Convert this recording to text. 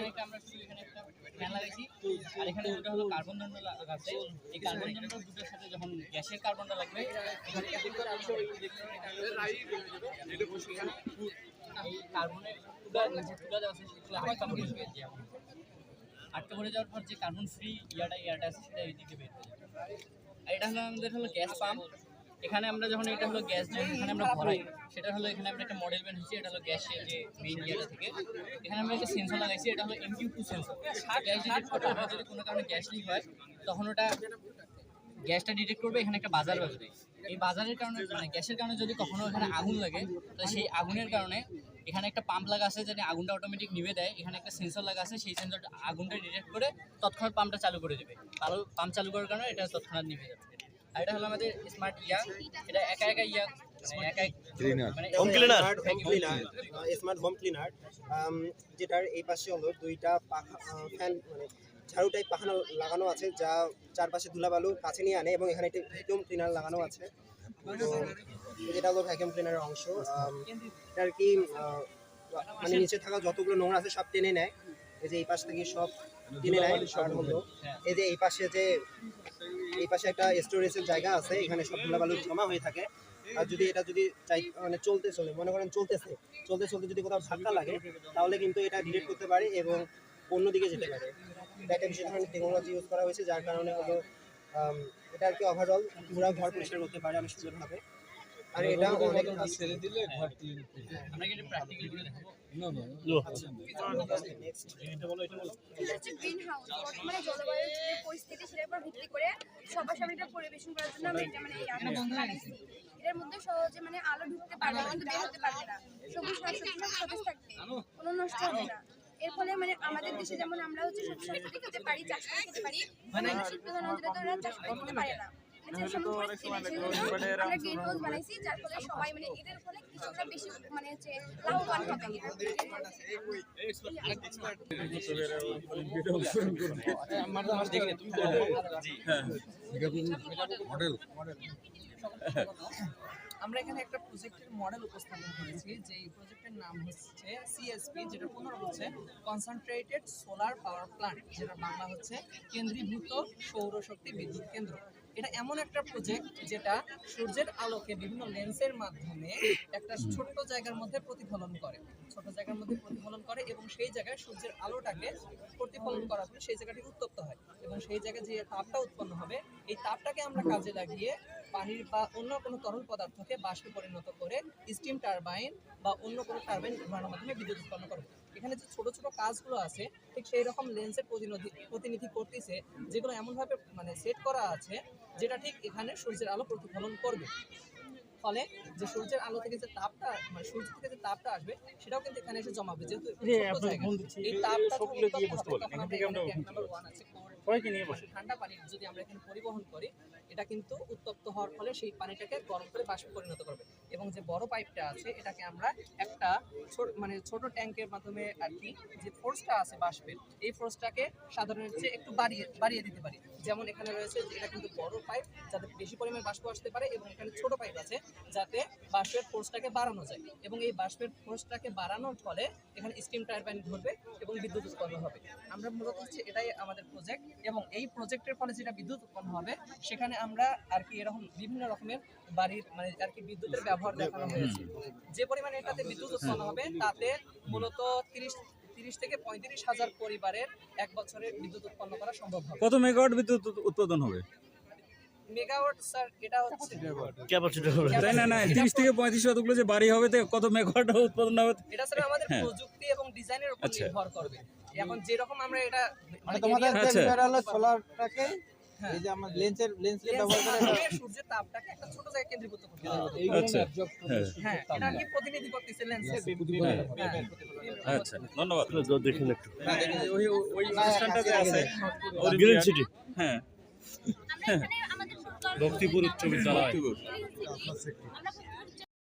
একটা আমরা শুধু এখানে একটা ফ্যান আর এখানে দুটো হলো কার্বন দণ্ড লাগাচ্ছে এই কার্বন দণ্ড সাথে যখন গ্যাসের কার্বনটা লাগবে একটা কার্বনের আছে সেগুলো আটকা পড়ে যাওয়ার পর যে কার্বন ফ্রি ইয়াটা ইয়াটা আছে সেটা এই দিকে বের হয়ে যাবে আর এটা হলো আমাদের হলো গ্যাস পাম্প এখানে আমরা যখন এটা হলো গ্যাস যখন এখানে আমরা ভরাই সেটা হলো এখানে আমরা একটা মডেল বের হয়েছি এটা হলো গ্যাসের যে মেইন ইয়েটা থেকে। এখানে আমরা একটা সেন্সর লাগাইছি এটা হলো MQ two sensor gas detect যদি কোনো কারণে গ্যাস লিক হয় তখন ওটা গ্যাসটা ডিটেক্ট করবে এখানে একটা বাজার বাজবে। এই বাজারের কারণে মানে গ্যাসের কারণে যদি কখনো এখানে আগুন লাগে তো সেই আগুনের কারণে এখানে একটা পাম্প লাগা আছে যেটা আগুনটা অটোমেটিক নিভে দেয়। এখানে একটা সেন্সর লাগা আছে সেই সেন্সর আগুনটা ডিটেক্ট করে তৎক্ষণাৎ পাম্পটা চালু করে দেবে। পাম্প চালু করার কারণে এটা তৎক্ষণাৎ নিভে যাবে। আর এটা হলো আমাদের স্মার্ট ইয়া। এটা একা একা ইয়া। মানে মানে? Home cleaner smart home cleaner যেটার এই পাশে হলো দুইটা পাখা ফ্যান মানে ঝাড়ু টাইপ পাখানো লাগানো আছে যা চারপাশে ধুলাবালু কাছে নিয়ে আনে এবং এখানে একটি ভ্যাকুয়াম ক্লিনার লাগানো আছে। যেটা হলো ভ্যাকুয়াম ক্লিনারের অংশ। এটা আর কি মানে নিচে থাকা যতগুলো নোংরা আছে সব টেনে নেয়। এই যে এই পাশ থেকে সব টেনে নেয় আর হলো। এই যে এই পাশে যে এই পাশে একটা স্টোরেজের জায়গা আছে এখানে সব ধুলাবালু জমা হয়ে থাকে। আর যদি এটা যদি চাই মানে চলতে চলে মনে করেন চলতেছে চলতে চলতে যদি কোথাও ধাক্কা লাগে তাহলে কিন্তু এটা ডিলিট করতে পারে এবং অন্যদিকে যেতে পারে। এটা একটা বিশেষ ধরনের টেকনোলজি ইউজ করা হয়েছে যার কারণে হলো এটা আর কি ওভারঅল পুরো ঘর পরিষ্কার করতে পারে আমি সুন্দরভাবে। আর এটা অনেক ছেড়ে দিলে ঘর আমরা কিন্তু প্র্যাকটিক্যাল করে দেখাবো। পরিস্থিতি সেটার উপর ভিত্তি করে সবার সামনে এটা পরিবেশন করার জন্য আমরা এটা মানে বানাইছি। এটার মধ্যে সহজে মানে আলো ঢুকতে পারবে কিন্তু বের হতে পারবে না। সবুজ শাকসবজি সব সতেজ থাকবে কোনো নষ্ট হবে না। এর ফলে মানে আমাদের দেশে যেমন আমরা হচ্ছে সবজি শাকসবজি খেতে পারি চাষ করে খেতে পারি মানে প্রধান অঞ্চলে তো ওরা চাষ করে খেতে পারে না। যে সমস্ত পরিস্থিতি, সেজন্য আমরা গ্রিন হাউস বানাইছি যার ফলে সবাই মানে এদের ফলে কৃষকরা বেশি মানে হচ্ছে লাভবান হবে। আমরা এখানে একটা প্রজেক্টের মডেল উপস্থাপন করেছি যে এই প্রজেক্টের নাম হচ্ছে সিএসপি যেটা পুনর হচ্ছে কনসেন্ট্রেটেড সোলার পাওয়ার প্ল্যান্ট যেটা বাংলা হচ্ছে কেন্দ্রীভূত সৌরশক্তি বিদ্যুৎ কেন্দ্র। এটা এমন একটা প্রজেক্ট যেটা সূর্যের আলোকে বিভিন্ন লেন্সের মাধ্যমে একটা ছোট্ট জায়গার মধ্যে প্রতিফলন করে। ছোট জায়গার মধ্যে প্রতিফলন করে এবং সেই জায়গায় সূর্যের আলোটাকে প্রতিফলন করার ফলে সেই জায়গাটি উত্তপ্ত হয় এবং সেই জায়গায় যে তাপটা উৎপন্ন হবে, এই তাপটাকে আমরা কাজে লাগিয়ে পানির বা অন্য কোনো তরল পদার্থকে বাষ্পে পরিণত করে স্টিম টারবাইন বা অন্য কোনো টারবাইন ঘোরানোর মাধ্যমে বিদ্যুৎ উৎপন্ন করে। এখানে যে ছোট ছোট কাজগুলো আছে, ঠিক সেই রকম লেন্সের প্রতিনিধি প্রতিনিধি করতেছে, যেগুলো এমনভাবে মানে সেট করা আছে, যেটা ঠিক এখানে সূর্যের আলো প্রতিফলন করবে। ফলে যে সূর্যের আলো থেকে যে তাপটা মানে সূর্য থেকে যে তাপটা আসবে সেটাও কিন্তু এখানে এসে জমাবে। যেহেতু এই তাপটা ঠান্ডা পানি যদি আমরা এখানে পরিবহন করি এটা কিন্তু উত্তপ্ত হওয়ার ফলে সেই পানিটাকে গরম করে বাষ্পে পরিণত করবে। এবং যে বড় পাইপটা আছে এটাকে আমরা একটা ছোট মানে ছোট ট্যাঙ্কের মাধ্যমে আর কি যে ফোর্সটা আছে বাষ্পের এই ফোর্সটাকে সাধারণের চেয়ে একটু বাড়িয়ে বাড়িয়ে দিতে পারি। যেমন এখানে রয়েছে এটা কিন্তু বড় পাইপ যাতে বেশি পরিমাণে বাষ্প আসতে পারে এবং এখানে ছোট পাইপ আছে। যাতে বাষ্পের ফোর্সটাকে বাড়ানো যায় এবং এই বাষ্পের ফোর্সটাকে বাড়ানোর ফলে এখানে স্টিম টারবাইন ঘুরবে এবং বিদ্যুৎ উৎপন্ন হবে। আমরা মূলত হচ্ছে এটাই আমাদের প্রজেক্ট এবং এই প্রজেক্টের ফলে যেটা বিদ্যুৎ উৎপন্ন হবে সেখানে আমরা আর কি এরকম বিভিন্ন রকমের বাড়ির মানে আর কি বিদ্যুতের ব্যবহার দেখানো হয়েছে। যে পরিমাণে এটাতে বিদ্যুৎ উৎপন্ন হবে তাতে মূলত তিরিশ তিরিশ থেকে পঁয়ত্রিশ হাজার পরিবারের এক বছরে বিদ্যুৎ উৎপন্ন করা সম্ভব হবে। কত মেগাওয়াট বিদ্যুৎ উৎপাদন হবে? মেগাওয়াট স্যার এটা হচ্ছে ক্যাপাসিটি হবে। তাই না না তিরিশ থেকে পঁয়ত্রিশ শতগুলো যে বাড়ি হবে তো কত মেগাওয়াট উৎপাদন হবে এটা স্যার আমাদের হ্যাঁ। প্রযুক্তি এবং ডিজাইনের উপর আচ্ছা। নির্ভর করবে। এখন যেরকম আমরা এটা মানে তোমাদের area- আচ্ছা। হলো সোলারটাকে হ্যাঁ। এই যে আমরা লেন্সের lens ব্যবহার করে সূর্যের তাপটাকে একটা ছোট জায়গায় কেন্দ্রীভূত করতে আচ্ছা। হ্যাঁ। হ্যাঁ এটা কি প্রতিনিধি করতেছে লেন্সের আচ্ছা ধন্যবাদ। দেখেন একটু। ওই ওই অনুষ্ঠানটা যে আছে। গ্রিন সিটি হ্যাঁ। আমরা ভক্তিপুর উচ্চ বিদ্যালয়।